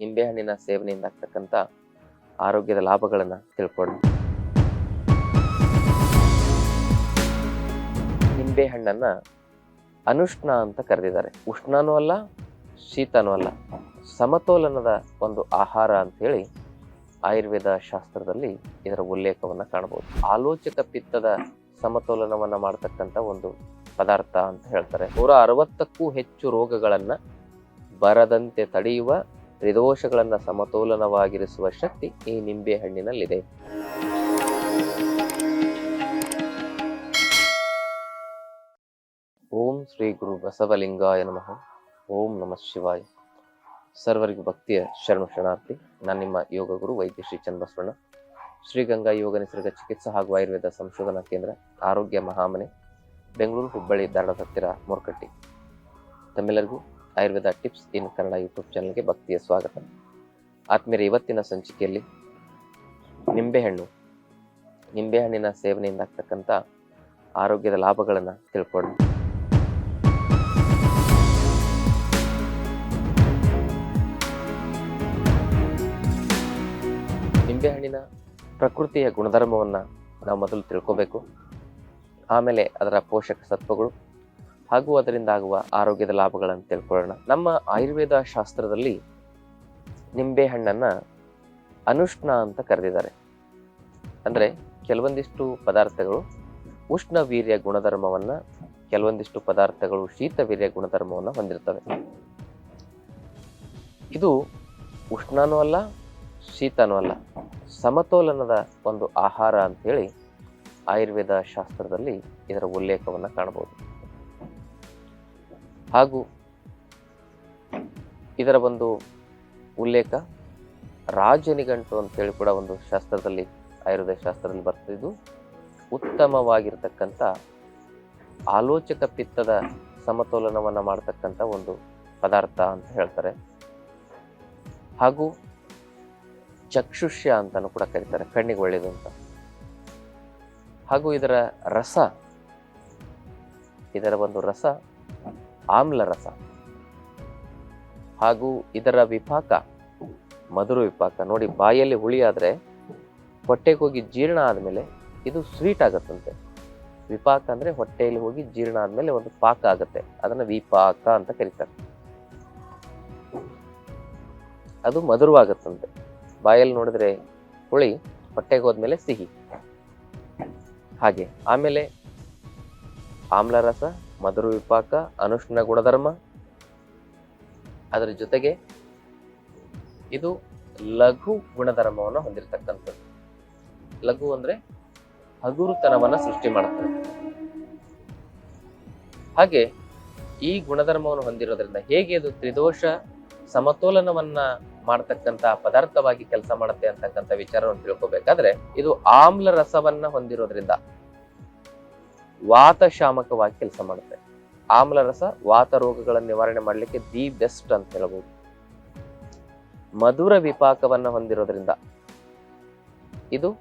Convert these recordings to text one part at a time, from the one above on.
ನಿಂಬೆಹಣ್ಣಿನ ಸೇವನೆಯಿಂದ ಆಗ್ತಕ್ಕಂಥ ಆರೋಗ್ಯದ ಲಾಭಗಳನ್ನು ತಿಳ್ಕೊಳ್ಳೋಣ ನಿಂಬೆಹಣ್ಣನ್ನ ಅನುಷ್ಣ ಅಂತ ಕರೆದಿದ್ದಾರೆ. ಉಷ್ಣನೂ ಅಲ್ಲ, ಶೀತನೂ ಅಲ್ಲ. ಸಮತೋಲನದ ಒಂದು ಆಹಾರ ಅಂಥೇಳಿ ಆಯುರ್ವೇದ ಶಾಸ್ತ್ರದಲ್ಲಿ ಇದರ ಉಲ್ಲೇಖವನ್ನು ಕಾಣಬಹುದು ಆಲೋಚಕ ಪಿತ್ತದ ಸಮತೋಲನವನ್ನು ಮಾಡತಕ್ಕಂಥ ಒಂದು ಪದಾರ್ಥ ಅಂತ ಹೇಳ್ತಾರೆ. ನೂರ ಅರವತ್ತಕ್ಕೂ ಹೆಚ್ಚು ರೋಗಗಳನ್ನು ಬರದಂತೆ ತಡೆಯುವ ತ್ರಿದೋಷಗಳನ್ನ ಸಮತೋಲನವಾಗಿರಿಸುವ ಶಕ್ತಿ ಈ ನಿಂಬೆ ಹಣ್ಣಿನಲ್ಲಿದೆ. ಓಂ ಶ್ರೀ ಗುರು ಬಸವಲಿಂಗಾಯ ನಮಃ. ಓಂ ನಮಃ ಶಿವಾಯ. ಸರ್ವರಿಗೂ ಭಕ್ತಿಯ ಶರಣ ಶರಣಾರ್ಥಿ. ನಾನು ನಿಮ್ಮ ಯೋಗ ಗುರು ವೈದ್ಯ ಶ್ರೀ ಚನ್ನಬಸವಣ್ಣ. ಶ್ರೀಗಂಗಾ ಯೋಗ ನಿಸರ್ಗ ಚಿಕಿತ್ಸಾ ಹಾಗೂ ಆಯುರ್ವೇದ ಸಂಶೋಧನಾ ಕೇಂದ್ರ ಆರೋಗ್ಯ ಮಹಾಮನೆ, ಬೆಂಗಳೂರು ಹುಬ್ಬಳ್ಳಿ ಧಾರವಾಡ ಹತ್ತಿರ ಮೊರಕಟ್ಟಿ. ತಮ್ಮೆಲ್ಲರಿಗೂ Ayurveda tips in Kannada YouTube ಚಾನಲ್ಗೆ ಭಕ್ತಿಯ ಸ್ವಾಗತ. ಆತ್ಮೀಯರ, ಇವತ್ತಿನ ಸಂಚಿಕೆಯಲ್ಲಿ ನಿಂಬೆಹಣ್ಣು. ನಿಂಬೆಹಣ್ಣಿನ ಸೇವನೆಯಿಂದ ಆಗ್ತಕ್ಕಂಥ ಆರೋಗ್ಯದ ಲಾಭಗಳನ್ನು ತಿಳ್ಕೊಳ್ಳೋಣ. ನಿಂಬೆಹಣ್ಣಿನ ಪ್ರಕೃತಿಯ ಗುಣಧರ್ಮವನ್ನು ನಾವು ಮೊದಲು ತಿಳ್ಕೋಬೇಕು. ಆಮೇಲೆ ಅದರ ಪೋಷಕ ಸತ್ವಗಳು ಹಾಗೂ ಅದರಿಂದ ಆಗುವ ಆರೋಗ್ಯದ ಲಾಭಗಳನ್ನು ತಿಳ್ಕೊಳ್ಳೋಣ. ನಮ್ಮ ಆಯುರ್ವೇದ ಶಾಸ್ತ್ರದಲ್ಲಿ ನಿಂಬೆ ನಿಂಬೆಹಣ್ಣನ್ನ ಅನುಷ್ಣ ಅಂತ ಕರೆದಿದ್ದಾರೆ. ಅಂದ್ರೆ ಕೆಲವೊಂದಿಷ್ಟು ಪದಾರ್ಥಗಳು ಉಷ್ಣ ವೀರ್ಯ ಗುಣಧರ್ಮವನ್ನ, ಕೆಲವೊಂದಿಷ್ಟು ಪದಾರ್ಥಗಳು ಶೀತ ವೀರ್ಯ ಗುಣಧರ್ಮವನ್ನು ಹೊಂದಿರ್ತವೆ. ಇದು ಉಷ್ಣನೂ ಅಲ್ಲ, ಶೀತನೂ ಅಲ್ಲ. ಸಮತೋಲನದ ಒಂದು ಆಹಾರ ಅಂತ ಹೇಳಿ ಆಯುರ್ವೇದ ಶಾಸ್ತ್ರದಲ್ಲಿ ಇದರ ಉಲ್ಲೇಖವನ್ನು ಕಾಣಬಹುದು. ಹಾಗೂ ಇದರ ಒಂದು ಉಲ್ಲೇಖ ರಾಜನಿಗಂಟು ಅಂತೇಳಿ ಕೂಡ ಒಂದು ಶಾಸ್ತ್ರದಲ್ಲಿ, ಆಯುರ್ವೇದ ಶಾಸ್ತ್ರದಲ್ಲಿ ಬರ್ತಿದ್ದು ಉತ್ತಮವಾಗಿರ್ತಕ್ಕಂಥ ಆಲೋಚಕ ಪಿತ್ತದ ಸಮತೋಲನವನ್ನು ಮಾಡತಕ್ಕಂಥ ಒಂದು ಪದಾರ್ಥ ಅಂತ ಹೇಳ್ತಾರೆ. ಹಾಗೂ ಚಕ್ಷುಷ್ಯ ಅಂತಲೂ ಕೂಡ ಕರೀತಾರೆ, ಕಣ್ಣಿಗೆ ಒಳ್ಳೆಯದು ಅಂತ. ಹಾಗೂ ಇದರ ರಸ, ಇದರ ಒಂದು ರಸ ಆಮ್ಲ ರಸ. ಹಾಗೂ ಇದರ ವಿಪಾಕ, ಮಧುರ ವಿಪಾಕ. ನೋಡಿ, ಬಾಯಲ್ಲಿ ಹುಳಿ ಆದರೆ ಹೊಟ್ಟೆಗೆ ಹೋಗಿ ಜೀರ್ಣ ಆದಮೇಲೆ ಇದು ಸ್ವೀಟ್ ಆಗತ್ತಂತೆ. ವಿಪಾಕ ಅಂದರೆ ಹೊಟ್ಟೆಯಲ್ಲಿ ಹೋಗಿ ಜೀರ್ಣ ಆದಮೇಲೆ ಒಂದು ಪಾಕ ಆಗುತ್ತೆ. ಅದನ್ನು ವಿಪಾಕ ಅಂತ ಕರೀತಾರೆ. ಅದು ಮಧುರವಾಗತ್ತಂತೆ. ಬಾಯಲ್ಲಿ ನೋಡಿದ್ರೆ ಹುಳಿ ಹೊಟ್ಟೆಗೆ ಹೋದ್ಮೇಲೆ ಸಿಹಿ. ಹಾಗೆ. ಆಮೇಲೆ ಆಮ್ಲರಸ ಮಧುರ ವಿಪಾಕ ಅನುಷ್ಣ ಗುಣಧರ್ಮ. ಅದರ ಜೊತೆಗೆ ಇದು ಲಘು ಗುಣಧರ್ಮವನ್ನು ಹೊಂದಿರತಕ್ಕಂಥದ್ದು. ಲಘು ಅಂದ್ರೆ ಹಗುರುತನವನ್ನು ಸೃಷ್ಟಿ ಮಾಡುತ್ತದೆ ಹಾಗೆ ಈ ಗುಣಧರ್ಮವನ್ನು ಹೊಂದಿರೋದ್ರಿಂದ ಹೇಗೆ ಅದು ತ್ರಿದೋಷ ಸಮತೋಲನವನ್ನ ಮಾಡತಕ್ಕಂತ ಪದಾರ್ಥವಾಗಿ ಕೆಲಸ ಮಾಡುತ್ತೆ ಅಂತಕ್ಕಂಥ ವಿಚಾರವನ್ನು ತಿಳ್ಕೊಬೇಕಾದ್ರೆ ಇದು ಆಮ್ಲ ರಸವನ್ನ ಹೊಂದಿರೋದ್ರಿಂದ ವಾತ ಶಾಮಕವಾಗಿ ಕೆಲಸ ಮಾಡುತ್ತೆ. ಆಮ್ಲ ರಸ ವಾತ ರೋಗಗಳ ನಿವಾರಣೆ ಮಾಡಲಿಕ್ಕೆ ದಿ ಬೆಸ್ಟ್ ಅಂತ ಹೇಳ್ಬೋದು. ಮಧುರ ವಿಪಾಕವನ್ನು ಹೊಂದಿರೋದ್ರಿಂದ ಇದು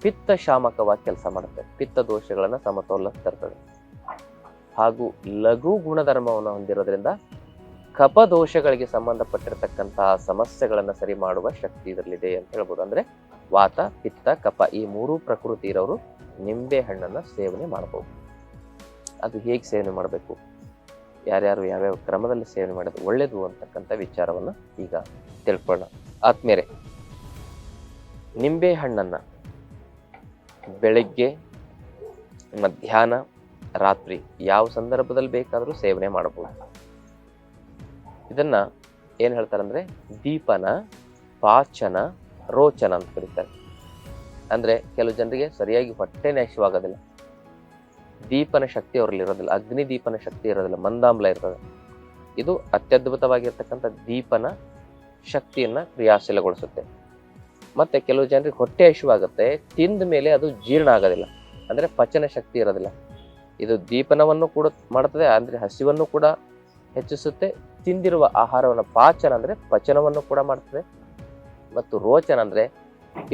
ಪಿತ್ತ ಶಾಮಕವಾಗಿ ಕೆಲಸ ಮಾಡುತ್ತೆ. ಪಿತ್ತ ದೋಷಗಳನ್ನು ಸಮತೋಲ ತರ್ತದೆ. ಹಾಗೂ ಲಘು ಗುಣಧರ್ಮವನ್ನು ಹೊಂದಿರೋದ್ರಿಂದ ಕಪ ದೋಷಗಳಿಗೆ ಸಂಬಂಧಪಟ್ಟಿರತಕ್ಕಂತಹ ಸಮಸ್ಯೆಗಳನ್ನು ಸರಿ ಮಾಡುವ ಶಕ್ತಿ ಇದರಲ್ಲಿದೆ ಅಂತ ಹೇಳ್ಬೋದು. ಅಂದ್ರೆ ವಾತ, ಪಿತ್ತ, ಕಪ ಈ ಮೂರು ಪ್ರಕೃತಿ ಇರೋರು ನಿಂಬೆ ಹಣ್ಣನ್ನು ಸೇವನೆ ಮಾಡಬಹುದು ಅದು ಹೇಗೆ ಸೇವನೆ ಮಾಡಬೇಕು? ಯಾರ್ಯಾರು ಯಾವ್ಯಾವ ಕ್ರಮದಲ್ಲಿ ಸೇವನೆ ಮಾಡೋದು ಒಳ್ಳೆಯದು ಅಂತಕ್ಕಂಥ ವಿಚಾರವನ್ನು ಈಗ ತಿಳ್ಕೊಳ್ಳೋಣ. ಆತ್ಮೇರೆ ನಿಂಬೆ ಹಣ್ಣನ್ನು ಬೆಳಗ್ಗೆ, ಮಧ್ಯಾಹ್ನ, ರಾತ್ರಿ ಯಾವ ಸಂದರ್ಭದಲ್ಲಿ ಬೇಕಾದರೂ ಸೇವನೆ ಮಾಡಬಹುದು ಏನು ಹೇಳ್ತಾರೆ ಅಂದರೆ ದೀಪನ, ಪಾಚನ, ರೋಚನ ಅಂತ ಕರೀತಾರೆ. ಅಂದ್ರೆ ಕೆಲವು ಜನರಿಗೆ ಸರಿಯಾಗಿ ಹೊಟ್ಟೆನೇ ಹಸಿವಾಗೋದಿಲ್ಲ ದೀಪನ ಶಕ್ತಿ ಅವರಲ್ಲಿ ಇರೋದಿಲ್ಲ ಅಗ್ನಿ ದೀಪನ ಶಕ್ತಿ ಇರೋದಿಲ್ಲ. ಮಂದಾಮ್ಲ ಇರ್ತದೆ. ಇದು ಅತ್ಯದ್ಭುತವಾಗಿರ್ತಕ್ಕಂಥ ದೀಪನ ಶಕ್ತಿಯನ್ನ ಕ್ರಿಯಾಶೀಲಗೊಳಿಸುತ್ತೆ. ಮತ್ತೆ ಕೆಲವು ಜನರಿಗೆ ಹೊಟ್ಟೆ ಹಸಿವಾಗುತ್ತೆ. ತಿಂದ ಮೇಲೆ ಅದು ಜೀರ್ಣ ಆಗೋದಿಲ್ಲ. ಅಂದ್ರೆ ಪಚನ ಶಕ್ತಿ ಇರೋದಿಲ್ಲ. ಇದು ದೀಪನವನ್ನು ಕೂಡ ಮಾಡುತ್ತದೆ ಅಂದ್ರೆ ಹಸಿವನ್ನು ಕೂಡ ಹೆಚ್ಚಿಸುತ್ತೆ. ತಿಂದಿರುವ ಆಹಾರವನ್ನು ಪಾಚನ ಅಂದ್ರೆ ಪಚನವನ್ನು ಕೂಡ ಮಾಡ್ತದೆ. ಮತ್ತು ರೋಚನ ಅಂದ್ರೆ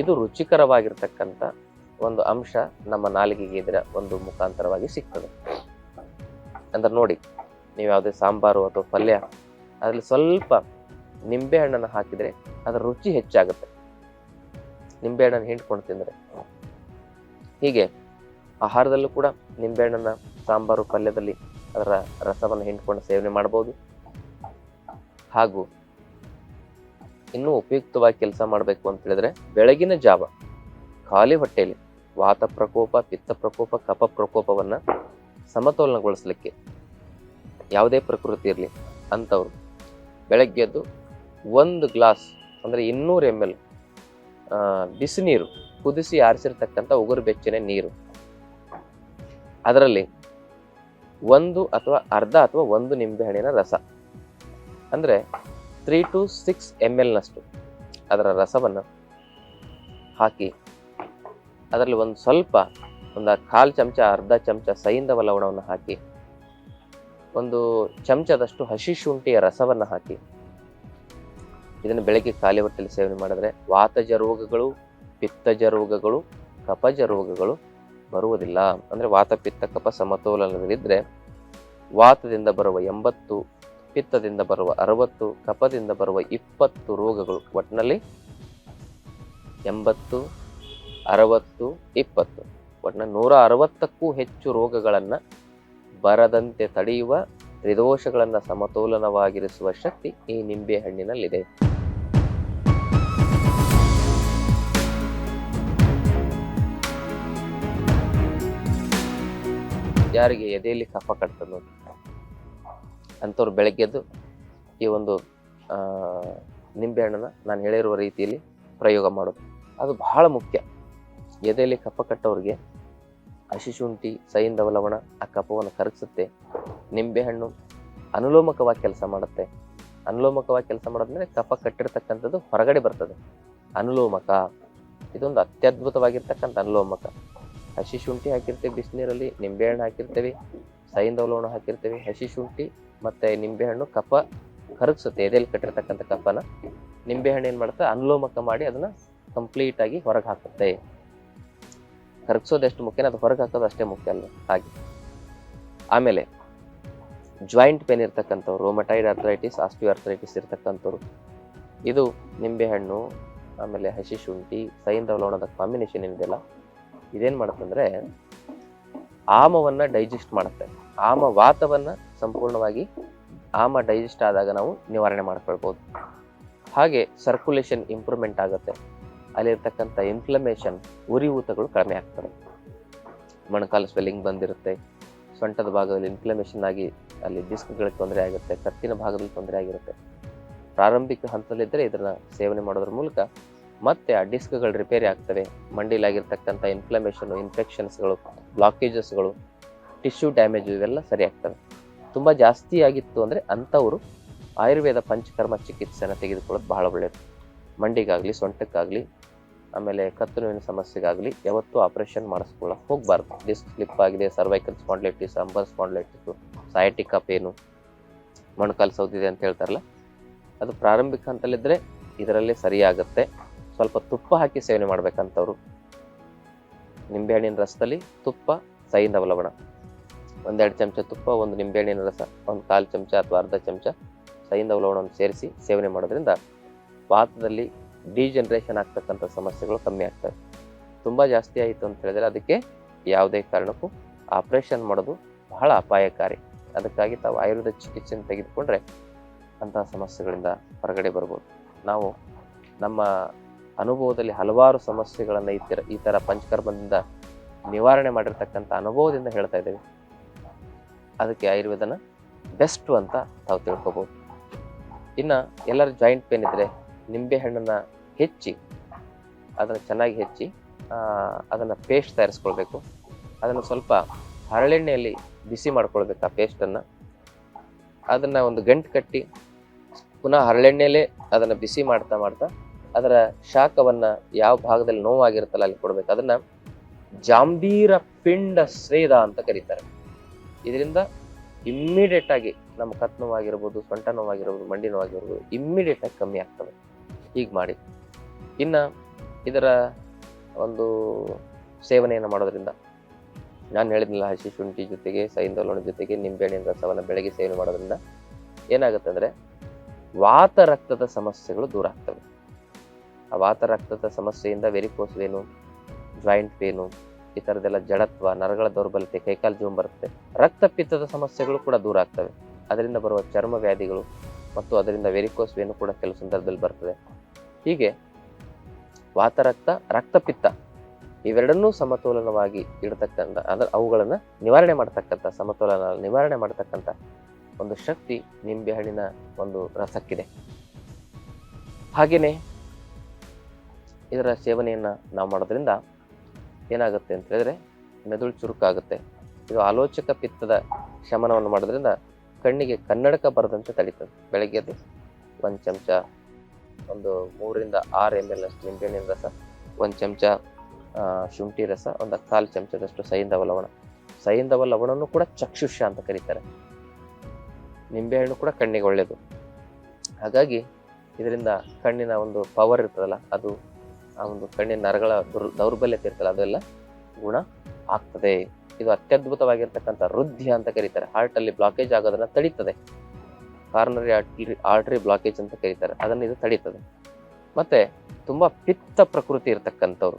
ಇದು ರುಚಿಕರವಾಗಿರ್ತಕ್ಕಂಥ ಒಂದು ಅಂಶ ನಮ್ಮ ನಾಲಿಗೆಗೆ ಇದರ ಒಂದು ಮುಖಾಂತರವಾಗಿ ಸಿಗ್ತದೆ. ಅಂದ್ರೆ ನೋಡಿ, ನೀವು ಯಾವುದೇ ಸಾಂಬಾರು ಅಥವಾ ಪಲ್ಯ, ಅದರಲ್ಲಿ ಸ್ವಲ್ಪ ನಿಂಬೆ ಹಣ್ಣನ್ನು ಹಾಕಿದರೆ ಅದರ ರುಚಿ ಹೆಚ್ಚಾಗುತ್ತೆ. ನಿಂಬೆ ಹಣ್ಣನ್ನು ಹಿಂಡ್ಕೊಂಡು ತಿಂದರೆ. ಹೀಗೆ ಆಹಾರದಲ್ಲೂ ಕೂಡ ನಿಂಬೆ ಹಣ್ಣನ್ನು ಸಾಂಬಾರು, ಪಲ್ಯದಲ್ಲಿ ಅದರ ರಸವನ್ನು ಹಿಂಡ್ಕೊಂಡು ಸೇವನೆ ಮಾಡಬಹುದು ಹಾಗೂ ಇನ್ನೂ ಉಪಯುಕ್ತವಾಗಿ ಕೆಲಸ ಮಾಡಬೇಕು ಅಂತ ಹೇಳಿದ್ರೆ ಬೆಳಗಿನ ಜಾವ ಖಾಲಿ ಹೊಟ್ಟೆಯಲ್ಲಿ ವಾತ ಪ್ರಕೋಪ, ಪಿತ್ತ ಪ್ರಕೋಪ ಕಫ ಪ್ರಕೋಪವನ್ನು ಸಮತೋಲನಗೊಳಿಸಲಿಕ್ಕೆ ಯಾವುದೇ ಪ್ರಕೃತಿ ಇರಲಿ ಅಂಥವ್ರು ಬೆಳಗ್ಗೆ ಎದ್ದು ಒಂದು ಗ್ಲಾಸ್ ಅಂದರೆ ಇನ್ನೂರು ಎಂ ಎಲ್ ಬಿಸಿ ನೀರು, ಕುದಿಸಿ ಆರಿಸಿರ್ತಕ್ಕಂಥ ಉಗುರು ಬೆಚ್ಚನೆ ನೀರು. ಅದರಲ್ಲಿ ಒಂದು ಅಥವಾ ಅರ್ಧ ಅಥವಾ ಒಂದು ನಿಂಬೆಹಣ್ಣಿನ ರಸ. ಅಂದರೆ ತ್ರೀ ಟು ಸಿಕ್ಸ್ ಎಂ ಎಲ್ನಷ್ಟು ಅದರ ರಸವನ್ನು ಹಾಕಿ ಅದರಲ್ಲಿ ಒಂದು ಸ್ವಲ್ಪ ಒಂದು ಕಾಲು ಚಮಚ, ಅರ್ಧ ಚಮಚ ಸೈಂಧವ ಲವಣವನ್ನು ಹಾಕಿ, ಒಂದು ಚಮಚದಷ್ಟು ಹಸಿ ಶುಂಠಿಯ ರಸವನ್ನು ಹಾಕಿ, ಇದನ್ನು ಬೆಳಗ್ಗೆ ಖಾಲಿ ಹೊಟ್ಟೆಯಲ್ಲಿ ಸೇವನೆ ಮಾಡಿದ್ರೆ ವಾತಜ ರೋಗಗಳು, ಪಿತ್ತಜ ರೋಗಗಳು, ಕಪಜ ರೋಗಗಳು ಬರುವುದಿಲ್ಲ. ಅಂದರೆ ವಾತ ಪಿತ್ತ ಕಪ ಸಮತೋಲನದಲ್ಲಿದ್ದರೆ ವಾತದಿಂದ ಬರುವ ಎಂಬತ್ತು ಪಿತ್ತದಿಂದ ಬರುವ ಅರವತ್ತು, ಕಫದಿಂದ ಬರುವ ಇಪ್ಪತ್ತು ರೋಗಗಳು ಒಟ್ಟಿನಲ್ಲಿ ಎಂಬತ್ತು, ಅರವತ್ತು, ಇಪ್ಪತ್ತು. ಒಟ್ಟಿನಲ್ಲಿ ನೂರ ಅರವತ್ತಕ್ಕೂ ಹೆಚ್ಚು ರೋಗಗಳನ್ನು ಬರದಂತೆ ತಡೆಯುವ ತ್ರಿದೋಷಗಳನ್ನು ಸಮತೋಲನವಾಗಿರಿಸುವ ಶಕ್ತಿ ಈ ನಿಂಬೆ ಹಣ್ಣಿನಲ್ಲಿದೆ. ಯಾರಿಗೆ ಎದೆಯಲ್ಲಿ ಕಫ ಕಟ್ತದೆ ಅಂಥವ್ರು ಬೆಳಗ್ಗೆದ್ದು ಈ ಒಂದು ನಿಂಬೆ ನಿಂಬೆಹಣ್ಣನ್ನು ನಾನು ಹೇಳಿರುವ ರೀತಿಯಲ್ಲಿ ಪ್ರಯೋಗ ಮಾಡೋದು. ಅದು ಬಹಳ ಮುಖ್ಯ. ಎದೆಯಲ್ಲಿ ಕಫ ಕಟ್ಟೋರಿಗೆ ಹಸಿ ಶುಂಠಿ ಸೈಂಧವ ಲವಣ ಆ ಕಪ್ಪವನ್ನು ಕರಗಿಸುತ್ತೆ. ನಿಂಬೆಹಣ್ಣು ಅನುಲೋಮಕವಾಗಿ ಕೆಲಸ ಮಾಡುತ್ತೆ. ಅನುಲೋಮಕವಾಗಿ ಕೆಲಸ ಮಾಡೋದಂದ್ರೆ ಕಫ ಕಟ್ಟಿರ್ತಕ್ಕಂಥದ್ದು ಹೊರಗಡೆ ಬರ್ತದೆ. ಅನುಲೋಮಕ. ಇದೊಂದು ಅತ್ಯದ್ಭುತವಾಗಿರ್ತಕ್ಕಂಥ ಅನುಲೋಮಕ. ಹಸಿ ಶುಂಠಿ ಹಾಕಿರ್ತೀವಿ, ಬಿಸಿನೀರಲ್ಲಿ ನಿಂಬೆಹಣ್ಣು ಹಾಕಿರ್ತೀವಿ ಸೈಂಧವ ಲವಣ ಹಾಕಿರ್ತೀವಿ, ಹಸಿ ಶುಂಠಿ ಮತ್ತೆ ನಿಂಬೆಹಣ್ಣು ಕಫ ಕರಗಿಸುತ್ತೆ, ಎದೆಯಲ್ಲಿ ಕಟ್ಟಿರ್ತಕ್ಕಂಥ ಕಫನ. ನಿಂಬೆಹಣ್ಣು ಏನು ಮಾಡುತ್ತೆ? ಅನುಲೋಮಕ ಮಾಡಿ ಅದನ್ನ ಕಂಪ್ಲೀಟ್ ಆಗಿ ಹೊರಗೆ ಹಾಕುತ್ತೆ. ಕರಗಿಸೋದು ಎಷ್ಟು ಮುಖ್ಯನ ಅದು ಹೊರಗೆ ಹಾಕೋದು ಅಷ್ಟೇ ಮುಖ್ಯ ಅಲ್ಲ, ಹಾಗೆ. ಆಮೇಲೆ ಜಾಯಿಂಟ್ ಪೇನ್ ಇರ್ತಕ್ಕಂಥವ್ರು ರೋಮಟೈಡ್ ಅರ್ಥರೈಟಿಸ್ ಆಸ್ಟಿಯೋ ಅರ್ಥರೈಟಿಸ್ ಇರ್ತಕ್ಕಂಥವ್ರು. ಇದು ನಿಂಬೆಹಣ್ಣು ಆಮೇಲೆ ಹಸಿ ಶುಂಠಿ ಸೈಂಧವ ಲವಣದ ಕಾಂಬಿನೇಷನ್ ಏನಿದೆಯಲ್ಲ, ಇದೇನು ಮಾಡುತ್ತಂದ್ರೆ ಆಮವನ್ನು ಡೈಜೆಸ್ಟ್ ಮಾಡುತ್ತೆ. ಆಮ ವಾತವನ್ನ ಸಂಪೂರ್ಣವಾಗಿ ಆಮ ಡೈಜೆಸ್ಟ್ ಆದಾಗ ನಾವು ನಿವಾರಣೆ ಮಾಡ್ಕೊಳ್ಬೋದು. ಹಾಗೆ ಸರ್ಕ್ಯುಲೇಷನ್ ಇಂಪ್ರೂವ್ಮೆಂಟ್ ಆಗುತ್ತೆ. ಅಲ್ಲಿರ್ತಕ್ಕಂಥ ಇನ್ಫ್ಲಮೇಷನ್ ಉರಿಯೂತಗಳು ಕಡಿಮೆ ಆಗ್ತವೆ. ಮೊಣಕಾಲು ಸ್ವೆಲ್ಲಿಂಗ್ ಬಂದಿರುತ್ತೆ. ಸೊಂಟದ ಭಾಗದಲ್ಲಿ ಇನ್ಫ್ಲಮೇಷನ್ ಆಗಿ ಅಲ್ಲಿ ಡಿಸ್ಕ್ಗಳಿಗೆ ತೊಂದರೆ ಆಗುತ್ತೆ, ಕತ್ತಿನ ಭಾಗದಲ್ಲಿ ತೊಂದರೆ ಆಗಿರುತ್ತೆ. ಪ್ರಾರಂಭಿಕ ಹಂತದಲ್ಲಿದ್ದರೆ ಇದನ್ನು ಸೇವನೆ ಮಾಡೋದ್ರ ಮೂಲಕ ಮತ್ತೆ ಆ ಡಿಸ್ಕ್ಗಳು ರಿಪೇರಿ ಆಗ್ತವೆ. ಮಂಡಿಲಾಗಿರ್ತಕ್ಕಂಥ ಇನ್ಫ್ಲಮೇಷನ್ ಇನ್ಫೆಕ್ಷನ್ಸ್ಗಳು ಬ್ಲಾಕೇಜಸ್ಗಳು ಟಿಶ್ಯೂ ಡ್ಯಾಮೇಜ್ ಇವೆಲ್ಲ ಸರಿ ಆಗ್ತವೆ. ತುಂಬ ಜಾಸ್ತಿ ಆಗಿತ್ತು ಅಂದರೆ ಅಂಥವರು ಆಯುರ್ವೇದ ಪಂಚಕರ್ಮ ಚಿಕಿತ್ಸೆನ ತೆಗೆದುಕೊಳ್ಳೋದು ಬಹಳ ಒಳ್ಳೆಯದು ಮಂಡಿಗಾಗಲಿ, ಸೊಂಟಕ್ಕಾಗಲಿ, ಆಮೇಲೆ ಕತ್ತು ನೋವಿನ ಸಮಸ್ಯೆಗಾಗಲಿ ಯಾವತ್ತೂ ಆಪರೇಷನ್ ಮಾಡಿಸ್ಕೊಳ್ಳೋಕೆ ಹೋಗಬಾರ್ದು. ಡಿಸ್ಕ್ ಸ್ಲಿಪ್ ಆಗಿದೆ cervical spondylitis lumbar spondylitis sciatica pain ಮೊಣಕಾಲು ಸೌದಿದೆ ಅಂತ ಹೇಳ್ತಾರಲ್ಲ, ಅದು ಪ್ರಾರಂಭಿಕ ಹಂತಲ್ಲಿದ್ದರೆ ಇದರಲ್ಲೇ ಸರಿಯಾಗುತ್ತೆ. ಸ್ವಲ್ಪ ತುಪ್ಪ ಹಾಕಿ ಸೇವನೆ ಮಾಡ್ಬೇಕಂತವ್ರು. ನಿಂಬೆಹಣ್ಣಿನ ರಸದಲ್ಲಿ ತುಪ್ಪ ಸೈಂಧವ ಲವಣ ಒಂದೆರಡು ಚಮಚ ತುಪ್ಪ, ಒಂದು ನಿಂಬೆಹಣ್ಣಿನ ರಸ ಒಂದು ಕಾಲು ಚಮಚ ಅಥವಾ ಅರ್ಧ ಚಮಚ ಸೈಂದ ಲವಣವನ್ನು ಸೇರಿಸಿ ಸೇವನೆ ಮಾಡೋದ್ರಿಂದ ವಾತದಲ್ಲಿ ಡಿಜನರೇಷನ್ ಆಗ್ತಕ್ಕಂಥ ಸಮಸ್ಯೆಗಳು ಕಮ್ಮಿ ಆಗ್ತವೆ. ತುಂಬ ಜಾಸ್ತಿ ಆಯಿತು ಅಂತ ಹೇಳಿದ್ರೆ ಅದಕ್ಕೆ ಯಾವುದೇ ಕಾರಣಕ್ಕೂ ಆಪರೇಷನ್ ಮಾಡೋದು ಬಹಳ ಅಪಾಯಕಾರಿ. ಅದಕ್ಕಾಗಿ ತಾವು ಆಯುರ್ವೇದ ಚಿಕಿತ್ಸೆಯನ್ನು ತೆಗೆದುಕೊಂಡ್ರೆ ಅಂತಹ ಸಮಸ್ಯೆಗಳಿಂದ ಹೊರಗಡೆ ಬರ್ಬೋದು. ನಾವು ನಮ್ಮ ಅನುಭವದಲ್ಲಿ ಹಲವಾರು ಸಮಸ್ಯೆಗಳನ್ನು ಈ ಥರ ಈ ಥರ ಪಂಚಕರ್ಮದಿಂದ ನಿವಾರಣೆ ಮಾಡಿರ್ತಕ್ಕಂಥ ಅನುಭವದಿಂದ ಹೇಳ್ತಾ ಇದ್ದೇವೆ. ಅದಕ್ಕೆ ಆಯುರ್ವೇದನ ಬೆಸ್ಟು ಅಂತ ತಾವು ತಿಳ್ಕೊಬೋದು. ಇನ್ನು ಎಲ್ಲರ ಜಾಯಿಂಟ್ ಪೇನ್ ಇದ್ದರೆ ನಿಂಬೆ ಹಣ್ಣನ್ನು ಹೆಚ್ಚಿ, ಅದನ್ನು ಚೆನ್ನಾಗಿ ಹೆಚ್ಚಿ ಅದನ್ನು ಪೇಸ್ಟ್ ತಯಾರಿಸ್ಕೊಳ್ಬೇಕು. ಅದನ್ನು ಸ್ವಲ್ಪ ಹರಳೆಣ್ಣೆಯಲ್ಲಿ ಬಿಸಿ ಮಾಡ್ಕೊಳ್ಬೇಕು ಆ ಪೇಸ್ಟನ್ನು ಅದನ್ನು ಒಂದು ಗಂಟು ಕಟ್ಟಿ ಪುನಃ ಹರಳೆಣ್ಣೆಯಲ್ಲೇ ಅದನ್ನು ಬಿಸಿ ಮಾಡ್ತಾ ಮಾಡ್ತಾ ಅದರ ಶಾಖವನ್ನು ಯಾವ ಭಾಗದಲ್ಲಿ ನೋವಾಗಿರುತ್ತಲ್ಲ ಅಲ್ಲಿ ಕೊಡ್ಬೇಕು. ಅದನ್ನು ಜಾಂಬೀರ ಪಿಂಡ ಸ್ವೇದ ಅಂತ ಕರೀತಾರೆ. ಇದರಿಂದ ಇಮ್ಮಿಡಿಯೇಟ್ ಆಗಿ ನಮ್ಮ ಕತ್ ನೋವಾಗಿರ್ಬೋದು ಸೊಂಟ ನೋವಾಗಿರ್ಬೋದು, ಮಂಡಿ ನೋವಾಗಿರ್ಬೋದು ಇಮ್ಮಿಡಿಯೇಟ್ ಆಗಿ ಕಮ್ಮಿ ಆಗ್ತವೆ. ಹೀಗೆ ಮಾಡಿ. ಇನ್ನ ಇದರ ಒಂದು ಸೇವನೆಯನ್ನು ಮಾಡೋದ್ರಿಂದ ನಾನು ಹೇಳಿದ್ನಲ್ಲ ಹಸಿ ಶುಂಠಿ ಜೊತೆಗೆ, ಸೈಂಧವಲೋಣ ಜೊತೆಗೆ, ನಿಂಬೆಹಣ್ಣಿನ ರಸವನ್ನು ಬೆಳಗ್ಗೆ ಸೇವನೆ ಮಾಡೋದ್ರಿಂದ ಏನಾಗುತ್ತೆ ಅಂದರೆ ವಾತ ರಕ್ತದ ಸಮಸ್ಯೆಗಳು ದೂರ ಆಗ್ತವೆ. ಆ ವಾತ ರಕ್ತದ ಸಮಸ್ಯೆಯಿಂದ ವೆರಿಕೋಸ್ ವೇನು ಜಾಯಿಂಟ್ ಪೇನು ಈ ಥರದ್ದೆಲ್ಲ ಜಡತ್ವ, ನರಗಳ ದೌರ್ಬಲ್ಯತೆ, ಕೈಕಾಲು ಜೀವನ ಬರುತ್ತೆ. ರಕ್ತ ಪಿತ್ತದ ಸಮಸ್ಯೆಗಳು ಕೂಡ ದೂರ ಆಗ್ತವೆ. ಅದರಿಂದ ಬರುವ ಚರ್ಮ ವ್ಯಾಧಿಗಳು ಮತ್ತು ಅದರಿಂದ ವೆರಿಕೋಸ್ ವೇನು ಕೂಡ ಕೆಲವು ಸಂದರ್ಭದಲ್ಲಿ ಬರ್ತದೆ. ಹೀಗೆ ವಾತರಕ್ತ, ರಕ್ತಪಿತ್ತ ಇವೆರಡನ್ನೂ ಸಮತೋಲನವಾಗಿ ಇಡತಕ್ಕಂಥ ಅಂದ್ರೆ ಅವುಗಳನ್ನ ನಿವಾರಣೆ ಮಾಡ್ತಕ್ಕಂಥ, ಸಮತೋಲನ ನಿವಾರಣೆ ಮಾಡ್ತಕ್ಕಂಥ ಒಂದು ಶಕ್ತಿ ನಿಂಬೆಹಣ್ಣಿನ ಒಂದು ರಸಕ್ಕಿದೆ. ಹಾಗೇನೆ ಇದರ ಸೇವನೆಯನ್ನ ನಾವು ಮಾಡೋದ್ರಿಂದ ಏನಾಗುತ್ತೆ ಅಂತ ಹೇಳಿದ್ರೆ ಮೆದುಳು ಚುರುಕಾಗುತ್ತೆ. ಇದು ಆಲೋಚಕ ಪಿತ್ತದ ಶಮನವನ್ನು ಮಾಡೋದ್ರಿಂದ ಕಣ್ಣಿಗೆ ಕನ್ನಡಕ ಬರದಂತೆ ತಡೀತದೆ. ಬೆಳಗ್ಗೆ ಅದು ಒಂದು ಚಮಚ, ಒಂದು ಮೂರರಿಂದ ಆರು ಎಂ ಎಲ್ ಅಷ್ಟು ನಿಂಬೆಹಣ್ಣಿನ ರಸ, ಒಂದು ಚಮಚ ಶುಂಠಿ ರಸ, ಒಂದು ಕಾಲು ಚಮಚದಷ್ಟು ಸೈಂಧವ ಲವಣ. ಸೈಂಧವ ಲವಣವನ್ನು ಕೂಡ ಚಕ್ಷುಷ ಅಂತ ಕರೀತಾರೆ. ನಿಂಬೆಹಣ್ಣು ಕೂಡ ಕಣ್ಣಿಗೆ ಒಳ್ಳೆಯದು ಹಾಗಾಗಿ ಇದರಿಂದ ಕಣ್ಣಿನ ಒಂದು ಪವರ್ ಇರ್ತದಲ್ಲ, ಅದು ಆ ಒಂದು ಕಣ್ಣಿನ ನರಗಳ ದುರ್ ದೌರ್ಬಲ್ಯತೆ ಇರ್ತಲ್ಲ, ಅದೆಲ್ಲ ಗುಣ ಆಗ್ತದೆ. ಇದು ಅತ್ಯದ್ಭುತವಾಗಿರ್ತಕ್ಕಂಥ ವೃದ್ಧಿ ಅಂತ ಕರೀತಾರೆ. ಹಾರ್ಟ್ ಅಲ್ಲಿ ಬ್ಲಾಕೇಜ್ ಆಗೋದನ್ನ ತಡೀತದೆ. ಕಾರ್ನರಿ ಆರ್ಟರಿ ಆರ್ಟ್ರಿ ಬ್ಲಾಕೇಜ್ ಅಂತ ಕರೀತಾರೆ. ಅದನ್ನ ಇದು ತಡೀತದೆ. ಮತ್ತೆ ತುಂಬಾ ಪಿತ್ತ ಪ್ರಕೃತಿ ಇರ್ತಕ್ಕಂಥವ್ರು.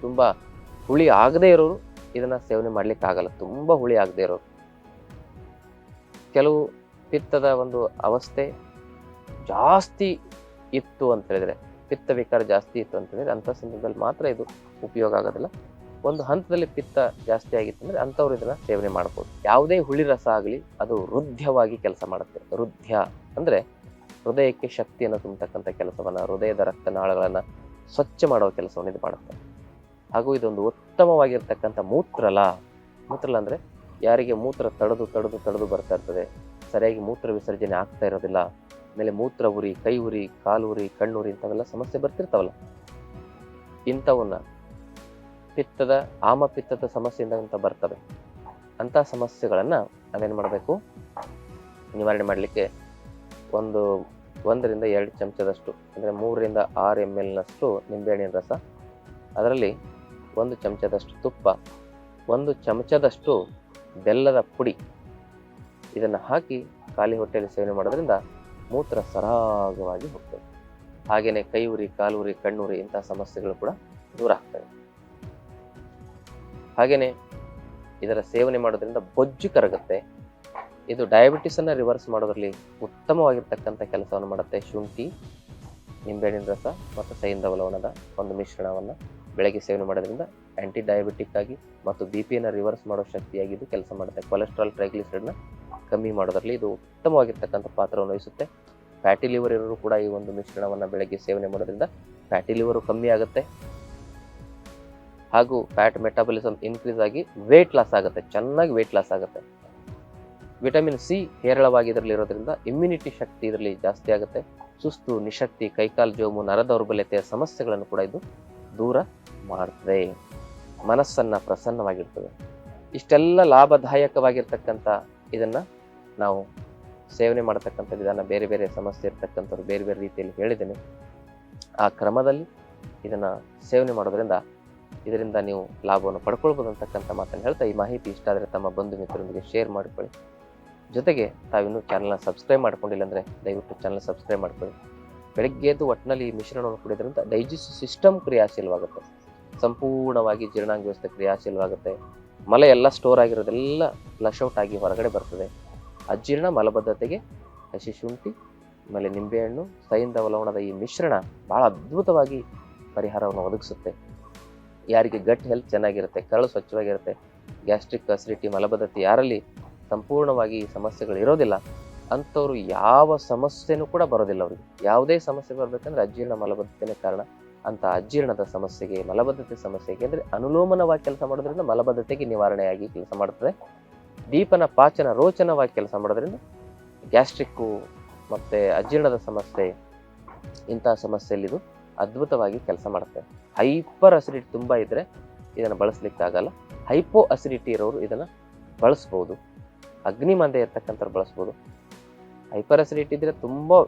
ತುಂಬಾ ಹುಳಿ ಆಗದೆ ಇರೋರು ಇದನ್ನ ಸೇವನೆ ಮಾಡ್ಲಿಕ್ಕೆ ಆಗಲ್ಲ. ತುಂಬಾ ಹುಳಿ ಆಗದೆ ಇರೋರು. ಕೆಲವು ಪಿತ್ತದ ಒಂದು ಅವಸ್ಥೆ ಜಾಸ್ತಿ ಇತ್ತು ಅಂತ ಹೇಳಿದ್ರೆ ಪಿತ್ತ ವಿಕಾರ ಜಾಸ್ತಿ ಇತ್ತು ಅಂತ ಹೇಳಿದ್ರೆ ಅಂಥ ಸಂದರ್ಭದಲ್ಲಿ ಮಾತ್ರ ಇದು ಉಪಯೋಗ ಆಗೋದಿಲ್ಲ. ಒಂದು ಹಂತದಲ್ಲಿ ಪಿತ್ತ ಜಾಸ್ತಿ ಆಗಿತ್ತು ಅಂದ್ರೆ ಅಂಥವ್ರು ಇದನ್ನ ಸೇವನೆ ಮಾಡ್ಬೋದು. ಯಾವುದೇ ಹುಳಿ ರಸ ಆಗಲಿ, ಅದು ವೃದ್ಧವಾಗಿ ಕೆಲಸ ಮಾಡುತ್ತೆ. ವೃದ್ಧ ಅಂದ್ರೆ ಹೃದಯಕ್ಕೆ ಶಕ್ತಿಯನ್ನು ತುಂಬತಕ್ಕಂಥ ಕೆಲಸವನ್ನ, ಹೃದಯದ ರಕ್ತನಾಳಗಳನ್ನು ಸ್ವಚ್ಛ ಮಾಡುವ ಕೆಲಸವನ್ನು ಇದು ಮಾಡುತ್ತೆ. ಹಾಗೂ ಇದೊಂದು ಉತ್ತಮವಾಗಿರ್ತಕ್ಕಂಥ ಮೂತ್ರಲ. ಮೂತ್ರಲ ಅಂದ್ರೆ ಯಾರಿಗೆ ಮೂತ್ರ ತಡೆದು ತಡೆದು ತಡೆದು ಬರ್ತಾ ಇರ್ತದೆ, ಸರಿಯಾಗಿ ಮೂತ್ರ ವಿಸರ್ಜನೆ ಆಗ್ತಾ ಇರೋದಿಲ್ಲ ಆಮೇಲೆ ಮೂತ್ರ ಉರಿ, ಕೈ ಉರಿ, ಕಾಲು ಉರಿ ಕಣ್ಣುರಿ ಇಂಥವೆಲ್ಲ ಸಮಸ್ಯೆ ಬರ್ತಿರ್ತಾವಲ್ಲ. ಇಂಥವನ್ನ ಪಿತ್ತದ, ಆಮ ಪಿತ್ತದ ಸಮಸ್ಯೆಯಿಂದ ಅಂತ ಬರ್ತವೆ. ಅಂತ ಸಮಸ್ಯೆಗಳನ್ನು ನಾವೇನು ಮಾಡಬೇಕು? ನಿವಾರಣೆ ಮಾಡಲಿಕ್ಕೆ ಒಂದು ಒಂದರಿಂದ ಎರಡು ಚಮಚದಷ್ಟು, ಅಂದ್ರೆ ಮೂರರಿಂದ ಆರು ಎಂ ಎಲ್ನಷ್ಟು ನಿಂಬೆಹಣ್ಣಿನ ರಸ, ಅದರಲ್ಲಿ ಒಂದು ಚಮಚದಷ್ಟು ತುಪ್ಪ, ಒಂದು ಚಮಚದಷ್ಟು ಬೆಲ್ಲದ ಪುಡಿ ಇದನ್ನು ಹಾಕಿ ಖಾಲಿ ಹೊಟ್ಟೆಯಲ್ಲಿ ಸೇವನೆ ಮಾಡೋದ್ರಿಂದ ಮೂತ್ರ ಸರಾಗವಾಗಿ ಹೋಗ್ತದೆ. ಹಾಗೆಯೇ ಕೈ ಉರಿ ಕಾಲು ಉರಿ ಕಣ್ಣುರಿ ಇಂತಹ ಸಮಸ್ಯೆಗಳು ಕೂಡ ದೂರ ಆಗ್ತವೆ. ಹಾಗೆಯೇ ಇದರ ಸೇವನೆ ಮಾಡೋದ್ರಿಂದ ಬೊಜ್ಜು ಕರಗುತ್ತೆ. ಇದು ಡಯಾಬಿಟಿಸ್ ಅನ್ನ ರಿವರ್ಸ್ ಮಾಡೋದ್ರಲ್ಲಿ ಉತ್ತಮವಾಗಿರ್ತಕ್ಕಂಥ ಕೆಲಸವನ್ನು ಮಾಡುತ್ತೆ. ಶುಂಠಿ, ನಿಂಬೆಹಣ್ಣಿನ ರಸ ಮತ್ತು ಸೈಂಧವ ಲವಣದ ಒಂದು ಮಿಶ್ರಣವನ್ನು ಬೆಳಗ್ಗೆ ಸೇವನೆ ಮಾಡೋದ್ರಿಂದ ಆಂಟಿ ಡಯಾಬಿಟಿಕ್ ಆಗಿ ಮತ್ತು ಬಿ ಪಿಯನ್ನು ರಿವರ್ಸ್ ಮಾಡೋ ಶಕ್ತಿಯಾಗಿ ಇದು ಕೆಲಸ ಮಾಡುತ್ತೆ. ಕೊಲೆಸ್ಟ್ರಾಲ್ ಟ್ರೈಗ್ಲಿಸೈಡ್ನ ಕಮ್ಮಿ ಮಾಡೋದ್ರಲ್ಲಿ ಇದು ಉತ್ತಮವಾಗಿರ್ತಕ್ಕಂಥ ಪಾತ್ರವನ್ನು ವಹಿಸುತ್ತೆ. ಫ್ಯಾಟಿ ಲಿವರ್ ಇರೋರು ಕೂಡ ಈ ಒಂದು ಮಿಶ್ರಣವನ್ನು ಬೆಳಗ್ಗೆ ಸೇವನೆ ಮಾಡೋದ್ರಿಂದ ಫ್ಯಾಟಿ ಲಿವರು ಕಮ್ಮಿ ಆಗುತ್ತೆ. ಹಾಗೂ ಫ್ಯಾಟ್ ಮೆಟಾಬಲಿಸಮ್ ಇನ್ಕ್ರೀಸ್ ಆಗಿ ವೇಟ್ ಲಾಸ್ ಆಗುತ್ತೆ, ಚೆನ್ನಾಗಿ ವೇಟ್ ಲಾಸ್ ಆಗುತ್ತೆ. ವಿಟಮಿನ್ ಸಿ ಹೇರಳವಾಗಿ ಇದರಲ್ಲಿ ಇರೋದ್ರಿಂದ ಇಮ್ಯುನಿಟಿ ಶಕ್ತಿ ಇದರಲ್ಲಿ ಜಾಸ್ತಿ ಆಗುತ್ತೆ. ಸುಸ್ತು, ನಿಶಕ್ತಿ, ಕೈಕಾಲು ಜೋಮು, ನರ ದೌರ್ಬಲ್ಯತೆಯ ಸಮಸ್ಯೆಗಳನ್ನು ಕೂಡ ಇದು ದೂರ ಮಾಡ್ತದೆ. ಮನಸ್ಸನ್ನು ಪ್ರಸನ್ನವಾಗಿರ್ತದೆ. ಇಷ್ಟೆಲ್ಲ ಲಾಭದಾಯಕವಾಗಿರ್ತಕ್ಕಂಥ ಇದನ್ನ ನಾವು ಸೇವನೆ ಮಾಡತಕ್ಕಂಥ ವಿಧಾನ ಬೇರೆ ಬೇರೆ ಸಮಸ್ಯೆ ಇರ್ತಕ್ಕಂಥವ್ರು ಬೇರೆ ಬೇರೆ ರೀತಿಯಲ್ಲಿ ಹೇಳಿದ್ದೇನೆ. ಆ ಕ್ರಮದಲ್ಲಿ ಇದನ್ನು ಸೇವನೆ ಮಾಡೋದ್ರಿಂದ ಇದರಿಂದ ನೀವು ಲಾಭವನ್ನು ಪಡ್ಕೊಳ್ಬೋದು ಅಂತಕ್ಕಂಥ ಮಾತನ್ನು ಹೇಳ್ತಾ ಈ ಮಾಹಿತಿ ಇಷ್ಟ ಆದರೆ ತಮ್ಮ ಬಂಧು ಮಿತ್ರರೊಂದಿಗೆ ಶೇರ್ ಮಾಡಿಕೊಳ್ಳಿ. ಜೊತೆಗೆ ತಾವಿನ್ನೂ ಚಾನಲ್ನ ಸಬ್ಸ್ಕ್ರೈಬ್ ಮಾಡ್ಕೊಂಡಿಲ್ಲ ಅಂದರೆ ದಯವಿಟ್ಟು ಚಾನಲ್ ಸಬ್ಸ್ಕ್ರೈಬ್ ಮಾಡ್ಕೊಳ್ಳಿ. ಬೆಳಗ್ಗೆ ಎದ್ದು ಒಟ್ಟಿನಲ್ಲಿ ಈ ಮಿಶ್ರಣವನ್ನು ಕುಡಿಯೋದ್ರಿಂದ ಡೈಜೆಸ್ಟ್ ಸಿಸ್ಟಮ್ ಕ್ರಿಯಾಶೀಲವಾಗುತ್ತೆ. ಸಂಪೂರ್ಣವಾಗಿ ಜೀರ್ಣಾಂಗ ವ್ಯವಸ್ಥೆ ಕ್ರಿಯಾಶೀಲವಾಗುತ್ತೆ. ಮಲ ಎಲ್ಲ ಸ್ಟೋರ್ ಆಗಿರೋದೆಲ್ಲ ಫ್ಲಶ್ ಔಟ್ ಆಗಿ ಹೊರಗಡೆ ಬರ್ತದೆ. ಅಜೀರ್ಣ ಮಲಬದ್ಧತೆಗೆ ಹಸಿ ಶುಂಠಿ ಆಮೇಲೆ ನಿಂಬೆಹಣ್ಣು ಸೈಂದ ಲವಣದ ಈ ಮಿಶ್ರಣ ಬಹಳ ಅದ್ಭುತವಾಗಿ ಪರಿಹಾರವನ್ನು ಒದಗಿಸುತ್ತೆ. ಯಾರಿಗೆ ಗಟ್ ಹೆಲ್ತ್ ಚೆನ್ನಾಗಿರುತ್ತೆ, ಕರಳು ಸ್ವಚ್ಛವಾಗಿರುತ್ತೆ ಗ್ಯಾಸ್ಟ್ರಿಕ್ ಅಸಿಡಿಟಿ ಮಲಬದ್ಧತೆ ಯಾರಲ್ಲಿ ಸಂಪೂರ್ಣವಾಗಿ ಈ ಸಮಸ್ಯೆಗಳು ಇರೋದಿಲ್ಲ, ಅಂಥವ್ರು ಯಾವ ಸಮಸ್ಯೆನೂ ಕೂಡ ಬರೋದಿಲ್ಲ ಅವ್ರಿಗೆ. ಯಾವುದೇ ಸಮಸ್ಯೆ ಬರಬೇಕಂದ್ರೆ ಅಜೀರ್ಣ ಮಲಬದ್ಧತೆನೇ ಕಾರಣ. ಅಂತ ಅಜೀರ್ಣದ ಸಮಸ್ಯೆಗೆ, ಮಲಬದ್ಧತೆ ಸಮಸ್ಯೆಗೆ ಅಂದರೆ ಅನುಲೋಮನವಾಗಿ ಕೆಲಸ ಮಾಡೋದ್ರಿಂದ ಮಲಬದ್ಧತೆಗೆ ನಿವಾರಣೆಯಾಗಿ ಕೆಲಸ ಮಾಡುತ್ತದೆ ದೀಪನ ಪಾಚನ ರೋಚನವಾಗಿ ಕೆಲಸ ಮಾಡೋದ್ರಿಂದ ಗ್ಯಾಸ್ಟ್ರಿಕ್ಕು ಮತ್ತೆ ಅಜೀರ್ಣದ ಸಮಸ್ಯೆ ಇಂತಹ ಸಮಸ್ಯೆಯಲ್ಲಿ ಇದು ಅದ್ಭುತವಾಗಿ ಕೆಲಸ ಮಾಡುತ್ತೆ. ಹೈಪರ್ ಅಸಿಡಿಟಿ ತುಂಬ ಇದ್ರೆ ಇದನ್ನು ಬಳಸಲಿಕ್ಕಾಗಲ್ಲ. ಹೈಪೋ ಅಸಿಡಿಟಿ ಇರೋರು ಇದನ್ನ ಬಳಸ್ಬೋದು. ಅಗ್ನಿ ಮಂದೆ ಇರ್ತಕ್ಕಂಥವ್ರು ಬಳಸ್ಬೋದು. ಹೈಪರ್ ಅಸಿಡಿಟಿ ಇದ್ರೆ ತುಂಬ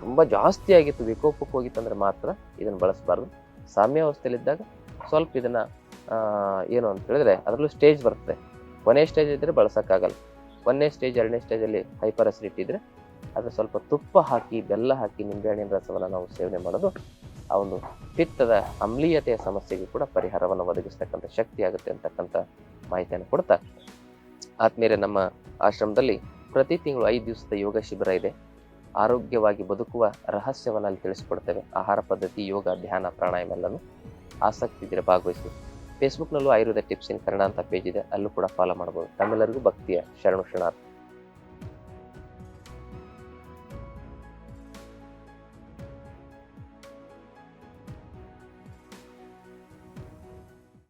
ತುಂಬ ಜಾಸ್ತಿ ಆಗಿತ್ತು. ವಿಕೋಪಕ್ಕೆ ಹೋಗಿತ್ತು ಅಂದ್ರೆ ಮಾತ್ರ ಇದನ್ನು ಬಳಸಬಾರ್ದು. ಸಾಮ್ಯಾವಸ್ಥೆಯಲ್ಲಿದ್ದಾಗ ಸ್ವಲ್ಪ ಇದನ್ನ ಏನು ಅಂತ ಹೇಳಿದ್ರೆ ಅದರಲ್ಲೂ ಸ್ಟೇಜ್ ಬರ್ತದೆ ಕೊನೆ ಸ್ಟೇಜ್ ಇದ್ರೆ ಬಳಸಕ್ಕಾಗಲ್ಲ. ಒಂದನೇ ಸ್ಟೇಜ್ ಎರಡನೇ ಸ್ಟೇಜಲ್ಲಿ ಹೈಪರ್ ಅಸಿಡಿಟಿ ಇದ್ರೆ ಅದ್ರ ಸ್ವಲ್ಪ ತುಪ್ಪ ಹಾಕಿ, ಬೆಲ್ಲ ಹಾಕಿ ನಿಂಬೆಹಣ್ಣಿನ ರಸವನ್ನು ನಾವು ಸೇವನೆ ಮಾಡೋದು ಆ ಒಂದು ಪಿತ್ತದ ಅಮ್ಲೀಯತೆಯ ಸಮಸ್ಯೆಗೆ ಕೂಡ ಪರಿಹಾರವನ್ನು ಒದಗಿಸ್ತಕ್ಕಂಥ ಶಕ್ತಿ ಆಗುತ್ತೆ ಅಂತಕ್ಕಂಥ ಮಾಹಿತಿಯನ್ನು ಕೊಡ್ತಾ ಆದ್ಮೇಲೆ ನಮ್ಮ ಆಶ್ರಮದಲ್ಲಿ ಪ್ರತಿ ತಿಂಗಳು ಐದು ದಿವಸದ ಯೋಗ ಶಿಬಿರ ಇದೆ. ಆರೋಗ್ಯವಾಗಿ ಬದುಕುವ ರಹಸ್ಯವನ್ನು ಅಲ್ಲಿ ತಿಳಿಸ್ಕೊಡ್ತೇವೆ. ಆಹಾರ ಪದ್ಧತಿ, ಯೋಗ, ಧ್ಯಾನ, ಪ್ರಾಣಾಯಾಮ ಎಲ್ಲನೂ ಆಸಕ್ತಿ ಇದ್ದರೆ ಭಾಗವಹಿಸಿ. ಫೇಸ್ಬುಕ್ನಲ್ಲೂ ಆಯುರ್ವೇದ ಟಿಪ್ಸ್ ಇನ್ ಕನ್ನಡ ಅಂತ ಪೇಜ್ ಇದೆ. ಅಲ್ಲೂ ಕೂಡ ಫಾಲೋ ಮಾಡ್ಬೋದು. ತಮ್ಮೆಲ್ಲರಿಗೂ ಭಕ್ತಿಯ ಶರಣು ಶರಣಾರ್ಥಿ.